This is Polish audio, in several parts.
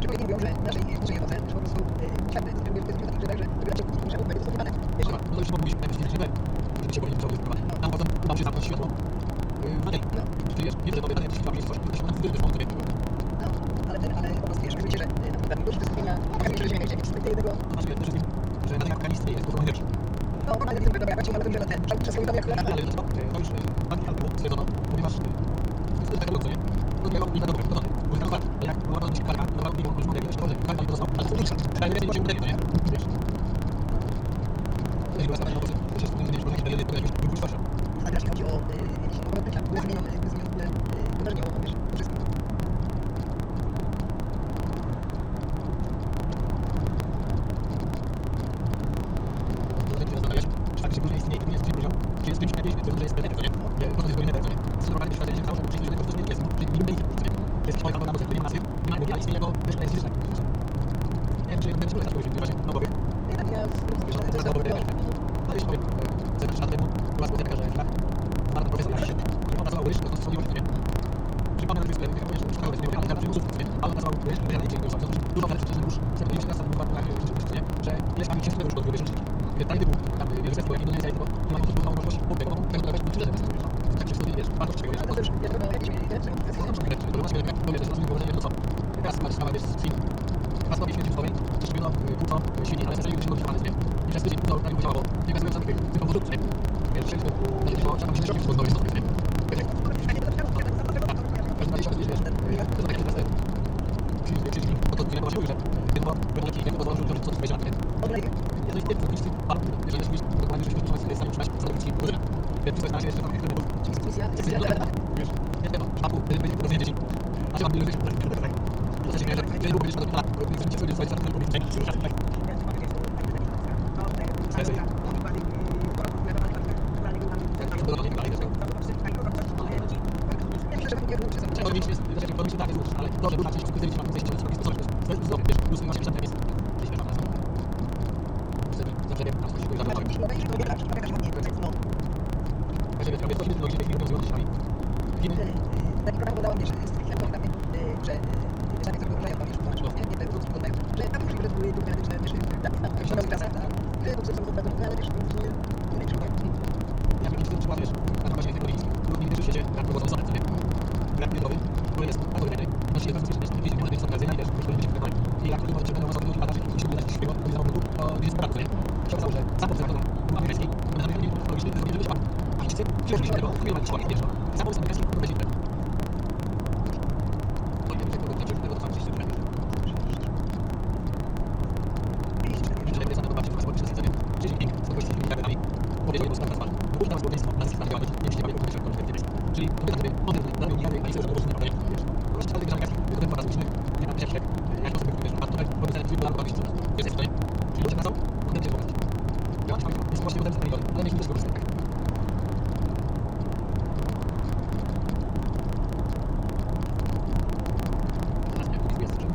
Czy kolejni mówią, że naszej naszej epoce, że po prostu światy, zrobiły takie takie tak, że wybieracie kultury muszą będzie stosowane. Dobra, no to już mówiliśmy najpierw nie źle, że się powinien być wykrywane. Tam potem udało się zamknąć światło. No, Czy wiesz, nie wiadomo, jak się bawi, coś, to się nam wtedy wyszło, to nie. no, ale ten, ale po prostu wiesz, mówicie, że na przykład dużo wystąpienia, pokażę, że ziemia idzie, z tego To znaczy, przede wszystkim, że na tej afganistanie jest pochowany wiersz. no, no, ale widzę, dobra, patrzcie, ale tym, że na ten, przez swoją jak cholera, Ale? To już pani Albu stwierdzono, ponieważ to jest taka luksu, nie? To nie miało nic na dobre, to Bo jest tak, jak była to się karka, to była biegła, już mówię, że to karka to dostał, ale to jest ale nie się uderzy, to nie? Wiesz. To jest była sprawa, no to się wspomnienie, że to jest to jakieś wypuszczasz. a teraz chodzi o, jeśli o bycia, bo zmienią, jakby zmienią w ogóle wydarzenie, o, wiesz, o wszystkim. To będzie zastanawiać, czy tak się później istnieje, to nie jest czyli poziom, czy jest czymś lepiej, to jest benefic, co nie? Nie, To jest zupełnie benefic, co nie? Zdecydowanie świat się cały czas przyjdzie, że to po prostu nie jest, czyli nie benefic, co nie? Jest człowiek albo na boku, nie ma nazwy, nie ma mówi, ale istnieje jako, to jest gdzieś tak. Nie wiem, czy będzie szkoda, że właśnie, no bo wiem, I tak ja, to jest to jest no jeśli powiem, ze trzy lata temu była sytuacja taka, że tak, pan profesor Jaś, i on nazywał łyż, to strzeliło się, nie? Przypomnę tej sklepie, jak powiem, że szkoda, nie ale na przymusów, nie? Ale on nazywał łyż, że ja nie dzień głosem, to dużo rzeczy, że już sobie się na samym wypadku, nie? Że ileś tam się już podwójnie rzeczy. Pytanie typu, tam wiele zespół, jak Indonezja i tego, nie mają możliwości, możliwości tego, tego, tego, tego, tego, tego, tak się wtedy, wiesz, bardzo czego, wiesz, ale też, ja to jakieś mieli, wiesz, to jest to konkretnie, to właśnie jak to wiesz, że powodzenie to co? Wiesz, z film. Raz robi śmierci ustawowej, przeszczególno płuco, świni, ale jeżeli już się modifikowane, nie? I przez tydzień płuco tak podziałało, nie na tych, tylko nie? Wiesz, na tym, że tam się środki wschodniowe są, nie? Wiesz, to takie bo to nie było się bo, bo taki, nie, założył, że co tu na jest jeżeli jest. Więc jest na razie jeszcze tam, który był dyskusja, dyskusja, wiesz, nie wiem, szpaku, będzie dzieci. A rzeczy, które faktycznie, że gdzieś nie może być okazyjna i wiesz, już będzie się wykonać. I jak tylko się będą osoby, które latają, jeśli będzie dać świego, to zamówił, to jest brak, co nie? Się okazało, że sam podstawa do amerykańskiej, na amerykańskiej technologicznej, to jest będzie wyszła. A Chińczycy, wciąż się tego, nie ma szkoły, wiesz, sam podstawa amerykańskiej, to będzie inne. To nie wiem, jak to znaczy, że tego to sam się ściąga. Że jak jest na to babci, to masz na scenie, Xi Jinping, z jakości military, powiedział jedną sprawę zwaną. Wybuch na społeczeństwo, na zyskach działalność, nie myśli, jak się kończy Czyli kobieta, który moderny, dają miliardy, a nie sobie, że po prostu nie podaje, wiesz. Właśnie czwarty grzał jakiś, tylko ten poraz licznych, nie ma piesiąg, jak to sobie wiesz, a tutaj powiedzenie, twój dolar, kogoś cudza. Wiesz, jest to nie? Czyli ludzie pracą, potem się pokazać. Ja mam jest właśnie potem za ale niech nie skorzystaj, tak? Teraz nie, nic jest, czym?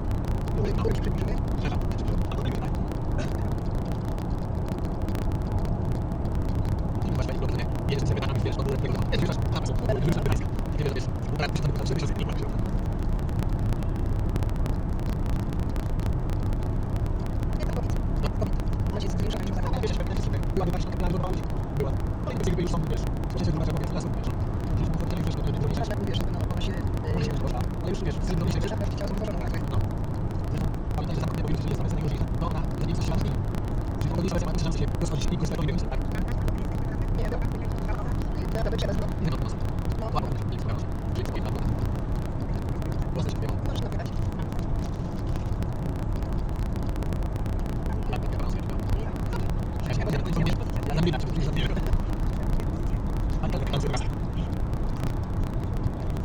Który, który ci przybliżymy? Przepraszam, przepraszam, albo nie wiem, tak? Nie masz takiego nie? Jedziesz sobie tam, wiesz, od takiego, ja wjeżdżasz, tam są, wjeżdżasz do Gdańska. Nie wiesz, wiesz, brak, byś tam tylko 4 miesiące nie płacił. Nie, to COVID. COVID. Macie zwiększone się Ja wiesz, byłaby właśnie taka planowała być. Była. No i będzie już są, wiesz, przecież że jest lasem, wiesz. Gdzieś mu powiedzieli, wiesz, że nie było tak, wiesz, no, ona się... Może się poszła, ale już wiesz, syn do mnie, Wiesz, tak, tak, no. Pamiętaj, że zamknę powinien, że jest tam najgorzej. Dobra, to się tam zmieni. Czyli powoli sobie mają szansę się rozchodzić i korzystać od tak? Nie, dobra. To będzie no. Nie no, to mocno. No, Ładno, nie słucham się. Czyli co, jedna, dobra. Proste się śpiewa. możesz nagrywać. Ja bym sobie śpiewał. Ja się ja to nie Ja zabieram cię, bo już zabieram. A tak, tak, tak.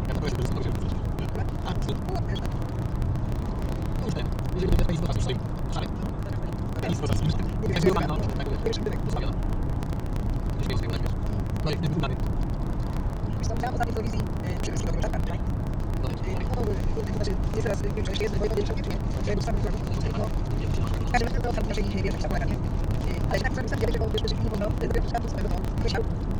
Ja to powiedzmy, że to się A, co? No, wiesz, tak. Facebook, to stoi. Szalej. Tenis, bo zaraz. Jak było tak, no, tak, Pierwszy budynek. ustawione. Nie śmieję sobie, tak wiesz. No jak nie wyglądamy. Wiesz, tam chciałam ostatniej telewizji y, przy Wysokiego Grosza, tak? Y, znaczy, jest teraz większa, jeszcze jest, nie, czy nie? To jakby samych kroków. No, w każdym razie to wieży, tak, nie? Y, Ale że tak sam wieży, bo wiesz, że nie to jest wysiał. I no i tak po prostu.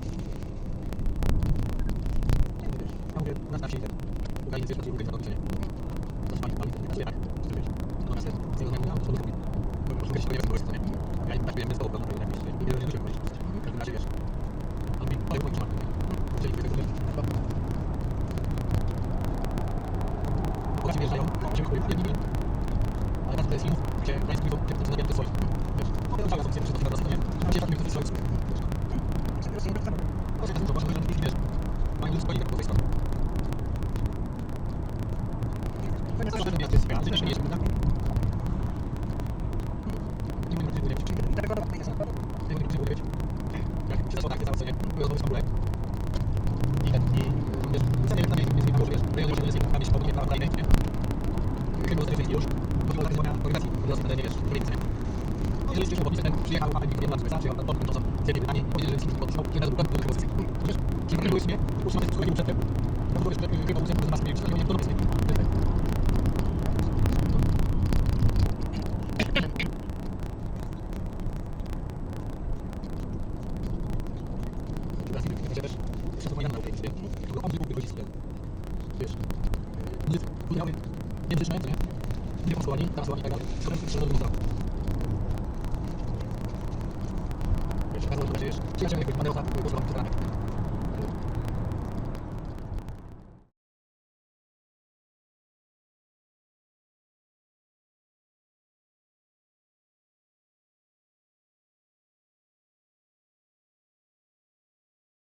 na wsi ten, Ukraińcy jeszcze ci ukryć na robicie, to się pani, pani, pracuje tak, że wiesz, natomiast ten, z co lubi, to po prostu kiedyś to nie wiem, co jest, co nie, ja im tak wiem, bez tego, no to jakieś, nie wiem, nie powiedzieć, w każdym razie wiesz, on mi, moim szmatku, nie, chcieli tylko tyle, Polacy wjeżdżają, będziemy chodzić jednymi, ale każdy to jest film, gdzie Ukraińcy mówią, gdzie to nagięte swoich, wiesz, na się tak to jest swoich, wiesz, po prostu nie wracamy. to się tak mają dużo swoich, stronie. Zamiast To, że ten miast jest ale też nie jest, prawda? Nie mogę nie wiedzieć, czy tak naprawdę jest nakład, nie mogę nie wiedzieć. Jak się zaszło takie całe, nie? Były rozmowy z Stambule. I ten, i wiesz, ceny jak na miejscu, więc nie że wiesz, rejon może nie jest tam, jeśli powoduje prawa Ukrainy, nie? Chyba zostaje już, chodziło o takie złamania organizacji, które nie wiesz, polityce, nie? Jeżeli jesteś robotnicy, ten przyjechał, a nie wiem, czy czy on tam to są z Wielkiej Brytanii, powiedzieli, że jest podpisał, kiedy z Bugatti do tego sesji. Wiesz, czy to były sobie, utrzymać w słuchaj przed tym, no to wiesz, chyba uczeń, który nas nie wiem, czy to nie to jest, nie? Teraz nie wiem, też szacowania na Ukrainie, nie? To on wykupił rodziców, wiesz, udziały międzyszne, nie? Nie poszłani, tam szłani i tak dalej. Skoro jest środowisko zdrowe. Wiesz, bardzo dobrze, wiesz, przyjaciel jakby przez ranek.